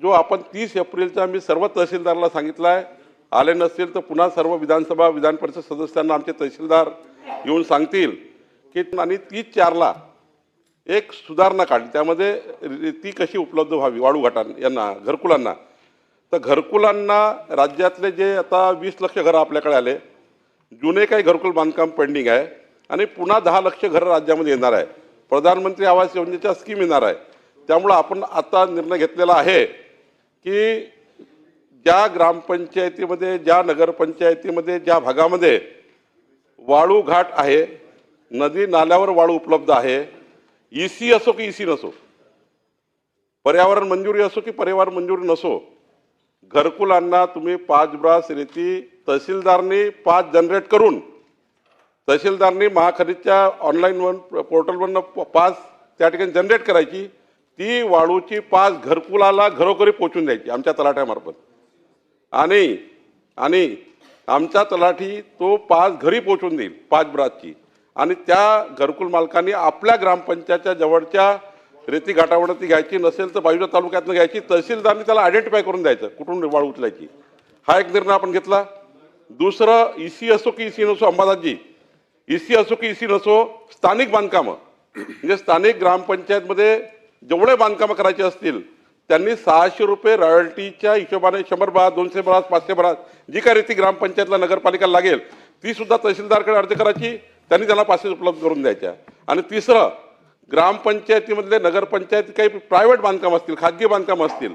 जो आपण तीस एप्रिलचा मी सर्व तहसीलदारला सांगितला आहे आले नसतील तर पुन्हा सर्व विधानसभा विधान परिषद सदस्यांना आमचे तहसीलदार येऊन सांगतील की आणि तीस चारला एक सुधारणा काढली. त्यामध्ये ती कशी उपलब्ध व्हावी? वाळू घाटां यांना घरकुलांना. तर घरकुलांना राज्यातले जे आता वीस लक्ष घरं आपल्याकडे आले जुने काही घरकुल बांधकाम पेंडिंग आहे आणि पुन्हा दहा लक्ष घरं राज्यामध्ये येणार आहे. प्रधानमंत्री आवास योजनेच्या स्कीम येणार आहे. त्यामुळं आपण आता निर्णय घेतलेला आहे. की ज्या ग्रामपंचायतीमध्ये ज्या नगरपंचायतीमध्ये ज्या भागामध्ये वाळू घाट आहे नदी नाल्यावर वाळू उपलब्ध आहे ई सी असो की ई सी नसो पर्यावरण मंजुरी असो की पर्यावरण मंजुरी नसो घरकुलांना तुम्ही पाच ब्रास रेती तहसीलदारनी पाच जनरेट करून तहसीलदारनी महाखरीदच्या ऑनलाईन वन पोर्टलवरनं प- पाच त्या ठिकाणी जनरेट करायची ती वाळूची पाच घरकुलाला घरोघरी पोचून द्यायची आमच्या तलाट्यामार्फत आणि आणि आमचा तलाठी तो पाच घरी पोचून देईल पाच ब्रासची आणि त्या घरकुल मालकांनी आपल्या ग्रामपंचायतच्या जवळच्या रेती घाटावरती घ्यायची नसेल तर बाजूच्या तालुक्यातनं घ्यायची तहसीलदारनी त्याला आयडेंटिफाय करून द्यायचं कुठून वाळू उचलायची. हा एक निर्णय आपण घेतला. दुसरं ई सी असो की ई सी नसो अंबादासजी ई सी असो की ई सी नसो स्थानिक बांधकामं. म्हणजे स्थानिक ग्रामपंचायतमध्ये जेवढे बांधकामं करायचे असतील त्यांनी सहाशे रुपये रॉयल्टीच्या हिशोबाने शंभर ब्रास दोनशे ब्रास पाचशे ब्रास जी काय रीती ग्रामपंचायतला नगरपालिका लागेल ती सुद्धा तहसीलदारकडे अर्ज करायची त्यांनी त्यांना पाचशे उपलब्ध करून द्यायच्या. आणि तिसरं ग्रामपंचायतीमधले नगरपंचायत काही प्रायव्हेट बांधकाम असतील खाजगी बांधकाम असतील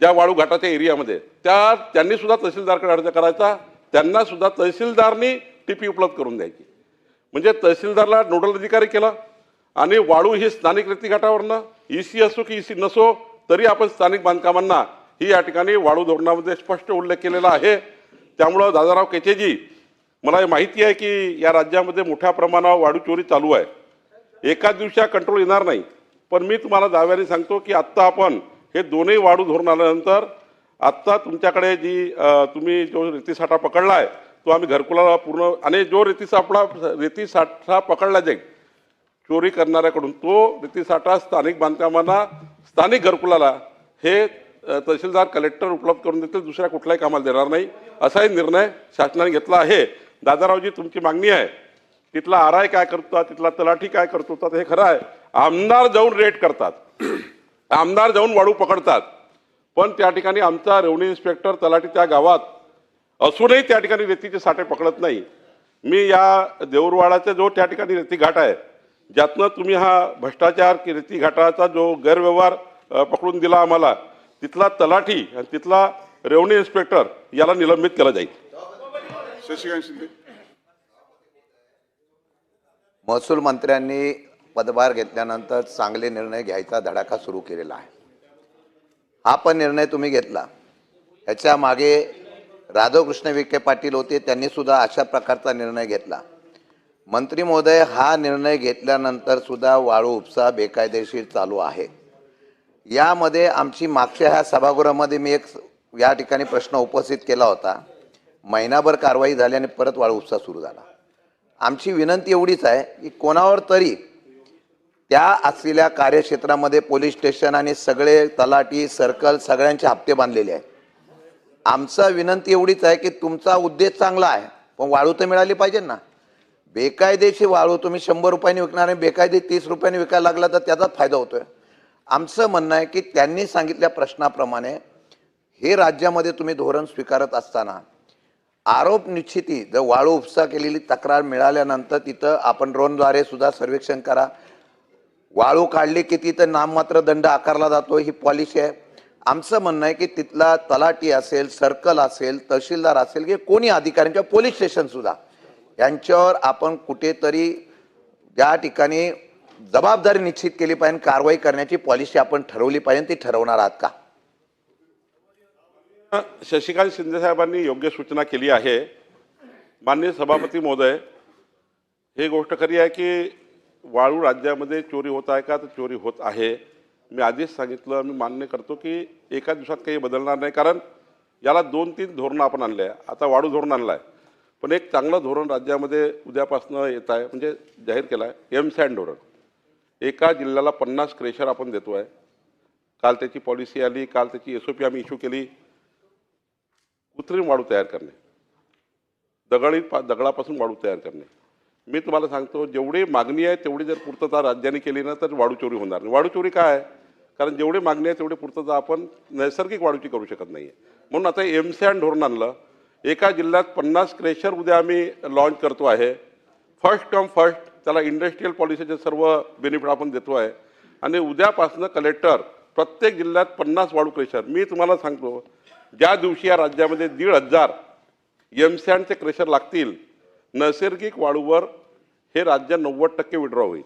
ज्या वाळू घाटाच्या एरियामध्ये त्या त्यांनी सुद्धा तहसीलदारकडे अर्ज करायचा त्यांना सुद्धा तहसीलदारनी टी पी उपलब्ध करून द्यायची. म्हणजे तहसीलदारला नोडल अधिकारी केला आणि वाळू ही स्थानिक रेती घाटावरनं ई सी असो की ई सी नसो तरी आपण स्थानिक बांधकामांना ही या ठिकाणी वाळू धोरणामध्ये स्पष्ट उल्लेख केलेला आहे. त्यामुळं दादाराव केचेजी मला माहिती आहे की या राज्यामध्ये मोठ्या प्रमाणावर वाळू चोरी चालू आहे. एका दिवसा कंट्रोल येणार नाही. पण मी तुम्हाला दाव्याने सांगतो की आत्ता आपण हे दोन्ही वाळू धोरण आल्यानंतर आत्ता तुमच्याकडे जी तुम्ही जो रेतीसाठा पकडला आहे तो आम्ही घरकुलाला पूर्ण आणि जो रेतीसापडा रेतीसाठा पकडला जाईल चोरी करणाऱ्याकडून तो रेतीसाठा स्थानिक बांधकामांना स्थानिक घरकुलाला हे तहसीलदार कलेक्टर उपलब्ध करून देतील दुसऱ्या कुठल्याही कामाला देणार नाही असाही निर्णय शासनाने घेतला आहे. दादारावजी तुमची मागणी आहे. तिथला आर आय काय करतात तिथला तलाठी काय करत होतात हे खरं आहे. आमदार जाऊन रेट करतात. आमदार जाऊन वाळू पकडतात. पण त्या ठिकाणी आमचा रेव्हन्यू इन्स्पेक्टर तलाठी त्या गावात असूनही त्या ठिकाणी रेतीचे साठे पकडत नाही. मी या देऊरवाडाचा जो त्या ठिकाणी रेती घाट आहे ज्यातनं तुम्ही हा भ्रष्टाचार की रेती घाटाचा जो गैरव्यवहार पकडून दिला आम्हाला तिथला तलाठी आणि तिथला रेव्हन्यू इन्स्पेक्टर याला निलंबित केलं जाईल. शशिकांत शिंदे. महसूल मंत्र्यांनी पदभार घेतल्यानंतर चांगले निर्णय घ्यायचा धडाका सुरू केलेला आहे. हा पण निर्णय तुम्ही घेतला. याच्या मागे राधाकृष्ण विखे पाटील होते त्यांनी सुद्धा अशा प्रकारचा निर्णय घेतला. मंत्री महोदय हा निर्णय घेतल्यानंतर सुद्धा वाळू उपसा बेकायदेशीर चालू आहे. यामध्ये आमची मागच्या ह्या सभागृहामध्ये मी एक या ठिकाणी प्रश्न उपस्थित केला होता. महिनाभर कारवाई झाली आणि परत वाळू उपसा सुरू झाला. आमची विनंती एवढीच आहे की कोणावर तरी त्या असलेल्या कार्यक्षेत्रामध्ये पोलीस स्टेशन आणि सगळे तलाठी सर्कल सगळ्यांचे हप्ते बांधलेले आहेत. आमचा विनंती एवढीच आहे की तुमचा उद्देश चांगला आहे पण वाळू तर मिळाली पाहिजे ना. बेकायदेशीर वाळू तुम्ही शंभर रुपयांनी विकणार आणि बेकायदे तीस रुपयांनी विकायला लागला तर त्याचा फायदा होतोय. आमचं म्हणणं आहे की त्यांनी सांगितल्या प्रश्नाप्रमाणे हे राज्यामध्ये तुम्ही धोरण स्वीकारत असताना आरोप निश्चिती जर वाळू उपसा केलेली तक्रार मिळाल्यानंतर तिथं आपण ड्रोनद्वारे सुद्धा सर्वेक्षण करा. वाळू काढली की तिथं नाममात्र दंड आकारला जातो ही पॉलिसी आहे. आमचं म्हणणं आहे की तिथला तलाटी असेल सर्कल असेल तहसीलदार असेल की कोणी अधिकारी किंवा पोलीस स्टेशन सुद्धा यांच्यावर आपण कुठेतरी ज्या ठिकाणी जबाबदारी निश्चित केली पाहिजे कारवाई करण्याची पॉलिसी आपण ठरवली पाहिजे ती ठरवणार आहात का? शशिकांत शिंदे साहेबांनी योग्य सूचना केली आहे. माननीय सभापती महोदय हे गोष्ट खरी आहे की वाळू राज्यामध्ये चोरी होत आहे का? तर चोरी होत आहे. मी आधीच सांगितलं मी मान्य करतो की एका दिवसात काही बदलणार नाही कारण याला दोन तीन धोरणं आपण आणले आहे. आता वाळू धोरण आणलं आहे पण एक चांगलं धोरण राज्यामध्ये उद्यापासनं येत आहे म्हणजे जाहीर केलं आहे एम सॅन धोरण. एका जिल्ह्याला पन्नास क्रेशर आपण देतो आहे काल त्याची पॉलिसी आली काल त्याची एस ओ पी आम्ही इश्यू केली. कृत्रिम वाळू तयार करणे. दगडी पा दगडापासून वाळू तयार करणे. मी तुम्हाला सांगतो जेवढी मागणी आहे तेवढी जर पूर्तता राज्याने केली ना तर वाळू चोरी होणार नाही. वाळू चोरी काय आहे? कारण जेवढी मागणी आहे तेवढी पूर्तता आपण नैसर्गिक वाळूची करू शकत नाही आहे म्हणून आता एम सॅन धोरण आणलं एका जिल्ह्यात पन्नास क्रेशर उद्या आम्ही लॉन्च करतो आहे. फर्स्ट कम फर्स्ट त्याला इंडस्ट्रीयल पॉलिसीचे सर्व बेनिफिट आपण देतो आहे. आणि उद्यापासनं कलेक्टर प्रत्येक जिल्ह्यात पन्नास वाळू क्रेशर मी तुम्हाला सांगतो ज्या दिवशी या राज्यामध्ये दीड हजार एमसॅनचे क्रेशर लागतील नैसर्गिक वाळूवर हे राज्य नव्वद टक्के विड्रॉ होईल.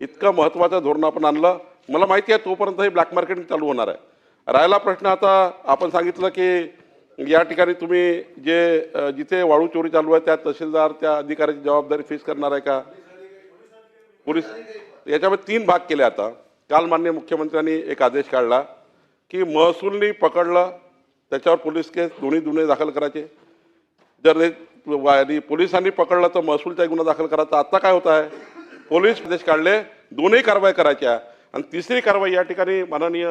इतकं महत्त्वाचं धोरण आपण आणलं. मला माहिती आहे तोपर्यंत हे ब्लॅक मार्केटिंग चालू होणार आहे. राहिला प्रश्न आता आपण सांगितलं की म्हणजे या ठिकाणी तुम्ही जे जिथे वाळू चोरी चालू आहे त्या तहसीलदार त्या अधिकाऱ्याची जबाबदारी फेस करणार आहे का? पोलीस याच्यामध्ये तीन भाग केले आता. काल मान्य मुख्यमंत्र्यांनी एक आदेश काढला की महसूलनी पकडलं त्याच्यावर पोलीस केस दोन्ही गुन्हे दाखल करायचे. जर पोलिसांनी पकडलं तर महसूलचा गुन्हा दाखल करायचा. आता काय होत आहे? पोलीस आदेश काढले दोन्ही कारवाई करायच्या. आणि तिसरी कारवाई या ठिकाणी माननीय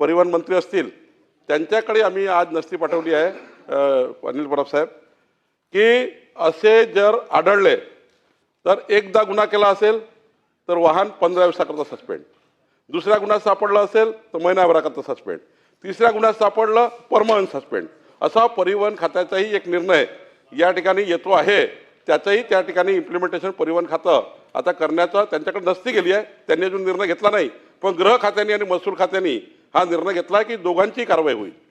परिवहन मंत्री असतील त्यांच्याकडे आम्ही आज नसती पाठवली आहे अनिल परब साहेब की असे जर आढळले तर एकदा गुन्हा केला असेल तर वाहन पंधरा दिवसाकरता सस्पेंड. दुसऱ्या गुन्ह्यात सापडलं असेल तर महिनाभराकरता सस्पेंड. तिसऱ्या गुन्ह्यात सापडलं परमनंट सस्पेंड. असा परिवहन खात्याचाही एक निर्णय या ठिकाणी येतो आहे. त्याचंही त्या ठिकाणी इम्प्लिमेंटेशन परिवहन खातं आता करण्याचं त्यांच्याकडे नसती गेली आहे त्यांनी अजून निर्णय घेतला नाही. पण गृह खात्याने आणि महसूल खात्याने हा निर्णय घेतला की दोघांची कारवाई होईल.